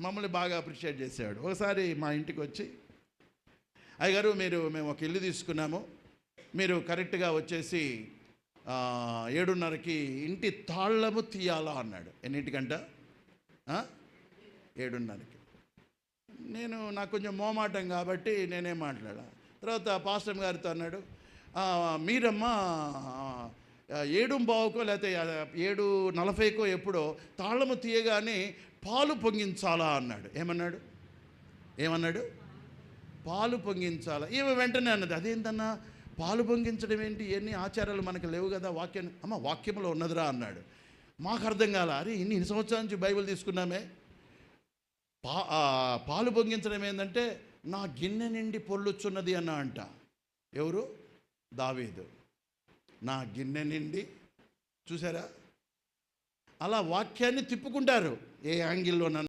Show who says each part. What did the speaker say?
Speaker 1: మమ్మల్ని బాగా అప్రిషియేట్ చేసేవాడు ఒకసారి మా ఇంటికి వచ్చి అయ్యగారు మీరు మేము ఒక ఇల్లు తీసుకున్నాము. మీరు కరెక్ట్గా వచ్చేసి ఏడున్నరకి ఇంటి తాళ్ళము తీయాలా అన్నాడు. ఎన్నింటికంట? ఏడున్నరకి. నేను నాకు కొంచెం మోమాటం కాబట్టి నేనేం మాట్లాడా తర్వాత పాస్టర్ గారితో అన్నాడు మీరమ్మా ఏడుంబావుకో బావుకో లేకపోతే ఏడు నలభైకో ఎప్పుడో తాళము తీయగానే పాలు పొంగించాలా అన్నాడు. ఏమన్నాడు? ఏమన్నాడు? పాలు పొంగించాలా. ఈమె వెంటనే అన్నది అదేంటన్నా పాలు పొంగించడం ఏంటి? ఎన్ని ఆచారాలు మనకు లేవు కదా వాక్యం. అమ్మ వాక్యంలో ఉన్నదిరా అన్నాడు. మాకు అర్థం కాల? అరే ఇన్ని ఇన్ని సంవత్సరాల నుంచి బైబిల్ తీసుకున్నామే. పా పాలు పొంగించడం ఏంటంటే నా గిన్నె నిండి పొల్లుచున్నది అన్న అంట. ఎవరు? దావీదు. నా గిన్నె నిండి చూసారా? అలా వాక్యాన్ని తిప్పుకుంటారు ఏ యాంగిల్లోనన్నా